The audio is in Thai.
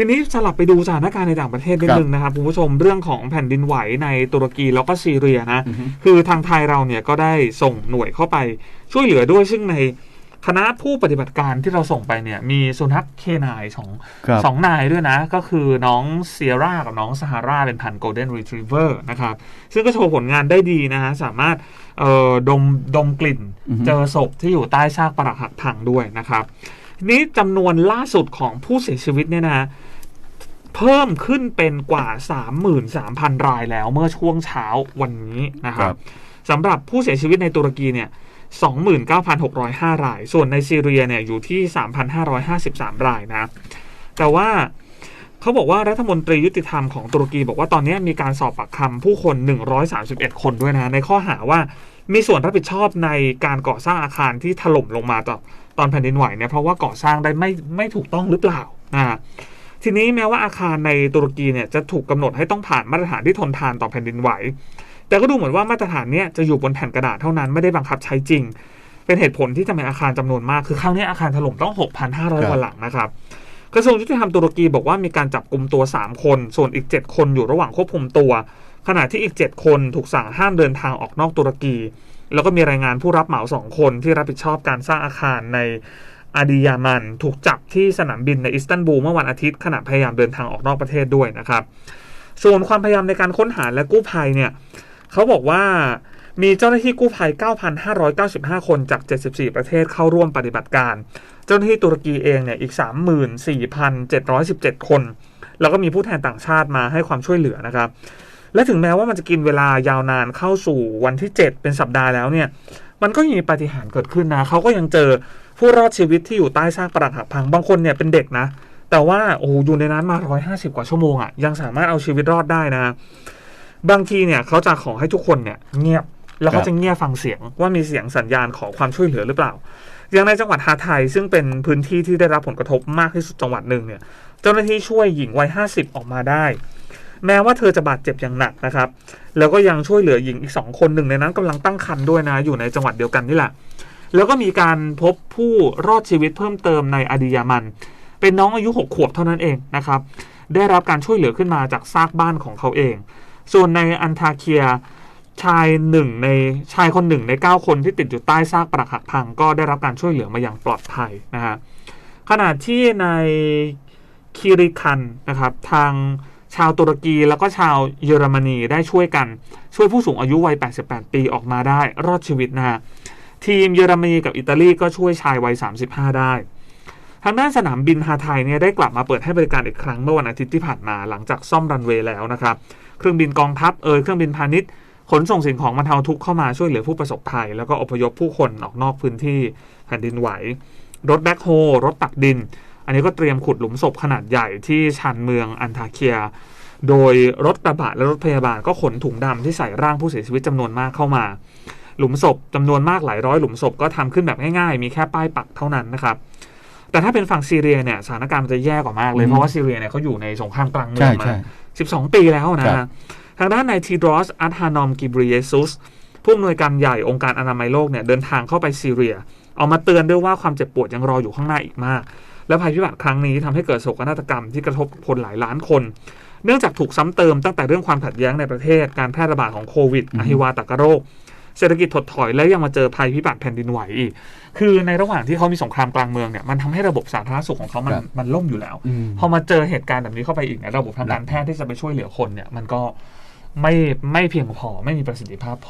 ทีนี้สลับไปดูสถานการณ์ในต่างประเทศนิดนึงนะครับคุณผู้ชมเรื่องของแผ่นดินไหวในตุรกีแล้วก็ซีเรียนะอือฮึคือทางไทยเราเนี่ยก็ได้ส่งหน่วยเข้าไปช่วยเหลือด้วยซึ่งในคณะผู้ปฏิบัติการที่เราส่งไปเนี่ยมีสุนัขเคนายสองครับสองนายด้วยนะ ก็คือน้องเซียร่ากับน้องซาฮาราเป็นพันธุ์โกลเด้นรีทรีเวอร์นะครับ ซึ่งก็โชว์ผลงานได้ดีนะฮะ สามารถเอ่อดมดมกลิ่นอือฮึเจอศพที่อยู่ใต้ซากปรักหักพังด้วยนะครับทีนี้จำนวนล่าสุดของผู้เสียชีวิตเนี่ยนะ เพิ่มขึ้นเป็นกว่า 33,000 รายแล้วเมื่อช่วงเช้าวันนี้นะครัครับบสำหรับผู้เสียชีวิตในตุรกีเนี่ย29,605 ราย ส่วนในซีเรียเนี่ยอยู่ที่ 3,553 รายนะ แต่ว่าเขาบอกว่ารัฐมนตรียุติธรรมของตุรกีบอกว่าตอนนี้มีการสอบปากคำผู้คน 131 คนด้วยนะ ในข้อหาว่ามีส่วนรับผิดชอบในการก่อสร้างอาคารที่ถล่มลงมาตอนตอนแผ่นดินไหวเนี่ยเพราะว่าก่อสร้างได้ไม่ไม่ถูกต้องหรือเปล่านะ ทีนี้แม้ว่าอาคารในตุรกีเนี่ยจะถูกกำหนดให้ต้องผ่านมาตรฐานที่ทนทานต่อแผ่นดินไหว แต่ก็ดูเหมือนว่ามาตรฐานเนี้ยจะอยู่บนแผ่นกระดาษเท่านั้นไม่ได้บังคับใช้จริง เป็นเหตุผลที่ทำให้อาคารจำนวนมาก คือครั้งนี้อาคารถล่มต้อง 6,500กว่าหลังนะครับกระทรวงยุติธรรมตุรกีบอกว่ามีการจับกลุ่มตัว 3 คน ส่วนอีก 7 คนอยู่ระหว่างควบคุมตัว ขณะที่อีก 7 คนถูกสั่งห้ามเดินทางออกนอกตุรกี แล้วก็มีรายงานผู้รับเหมาสองคนที่รับผิดชอบการสร้างอาคารใน อาดิยามัน ถูกจับที่สนามบินในอิสตันบูลเมื่อวันอาทิตย์ขณะพยายามเดินทางออกนอกประเทศด้วยนะครับ ส่วนความพยายามในการค้นหาและกู้ภัยเนี่ยเขาบอกว่ามีเจ้าหน้าที่กู้ภัย 9,595 คนจาก 74 ประเทศเข้าร่วมปฏิบัติการ เจ้าหน้าที่ตุรกีเองเนี่ยอีก 34,717 คน แล้วก็มีผู้แทนต่างชาติมาให้ความช่วยเหลือนะครับ และถึงแม้ว่ามันจะกินเวลายาวนานเข้าสู่วันที่ 7 เป็นสัปดาห์แล้วเนี่ย มันก็ยังมีปาฏิหาริย์เกิดขึ้นนะเขาก็ยังเจอผู้รอดชีวิตที่อยู่ใต้ซากปรักหักพังบางคนเนี่ยเป็นเด็กนะ แต่ว่าโอ้อยู่ในนั้นมา 150 กว่าชั่วโมงอะ่ะยังสามารถเอาชีวิตรอดได้นะ บางทีเนี่ยเขาจะขอให้ทุกคนเนี่ยเงียบแล้วเขาจะเงียบฟังเสียงว่ามีเสียงสัญญาณขอความช่วยเหลือหรือเปล่า อย่างในจังหวัดฮาไทยซึ่งเป็นพื้นที่ที่ได้รับผลกระทบมากที่สุดจังหวัดหนึ่งเนี่ย เจ้าหน้าที่ช่วยหญิงวัย 50 ออกมาได้ แม้ว่าเธอจะบาดเจ็บอย่างหนักนะครับ แล้วก็ยังช่วยเหลือหญิงอีกสองคนหนึ่งในนั้นกำลังตั้งครรภ์ด้วยนะ อยู่ในจังหวัดเดียวกันนี่แหละ แล้วก็มีการพบผู้รอดชีวิตเพิ่มเติมในอาดิยามัน เป็นน้องอายุ 6 ขวบเท่านั้นเองนะครับ ได้รับการช่วยเหลือขึ้นมาจากซากบ้านของเขาเอง ส่วนในอันทาเคียชายหนึ่งในชายคนหนึ่งใน 9 คนที่ติดอยู่ใต้ซากปรักหักพังก็ได้รับการช่วยเหลือมาอย่างปลอดภัยนะฮะขณะที่ในคิริคันนะครับทาง ชาวตุรกีแล้วก็ชาวเยอรมนีได้ช่วยกัน ช่วยผู้สูงอายุวัย 88 ปีออกมาได้รอดชีวิตนะฮะทีมเยอรมนีกับอิตาลีก็ช่วยชายวัย 35 ได้ทางด้านสนามบินฮาไทยเนี่ยได้กลับมาเปิดให้บริการอีกครั้งเมื่อวันอาทิตย์ที่ผ่านมาหลังจากซ่อมรันเวย์แล้วนะครับ เครื่องบินกองทัพเอยเครื่องบินพาณิชย์ขนส่งสิ่งของบรรเทาทุกข์เข้ามาช่วยเหลือผู้ประสบภัย แล้วก็อพยพผู้คนออกนอกพื้นที่แผ่นดินไหว รถแบ็คโฮรถตักดิน อันนี้ก็เตรียมขุดหลุมศพขนาดใหญ่ที่ชานเมืองอันทาเคีย โดยรถกระบะและรถพยาบาลก็ขนถุงดำที่ใส่ร่างผู้เสียชีวิตจำนวนมากเข้ามา หลุมศพจำนวนมากหลายร้อยหลุมศพก็ทำขึ้นแบบง่ายๆ มีแค่ป้ายปักเท่านั้นนะครับแต่ถ้าเป็นฝั่งซีเรียเนี่ยสถานการณ์มันจะแย่กว่ามากเลยอืมเพราะว่าซีเรียเนี่ยเขาอยู่ในสงครามกลางเมืใช่องมาใช่12 ปีแล้วนะครัฮะบทางด้านนายทีดรอสอัตฮานอมกิบริเยซุสผู้อำนวยการใหญ่องค์การอนามัยโลกเนี่ยเดินทางเข้าไปซีเรีย เอามาเตือนด้วยว่าความเจ็บปวดยังรออยู่ข้างหน้าอีกมาก และภัยพิบัติครั้งนี้ทำให้เกิดโศกนาฏกรรมที่กระทบคนหลายล้านคน เนื่องจากถูกซ้ำเติมตั้งแต่เรื่องความขัดแย้งในประเทศการแพร่ระบาดของโควิดอือฮึอหิวาตกโรค เศรษฐกิจถดถอยและยังมาเจอภัยพิบัติแผ่นดินไหวอีก คือในระหว่างที่เขามีสงครามกลางเมืองเนี่ยมันทำให้ระบบสาธารณสุขของเขามันครับมันล่มอยู่แล้วอืมพอมาเจอเหตุการณ์แบบนี้เข้าไปอีกเนี่ยระบบทางการแพทย์ที่จะไปช่วยเหลือคนเนี่ยมันก็ไม่ไม่เพียงพอไม่มีประสิทธิภาพพอ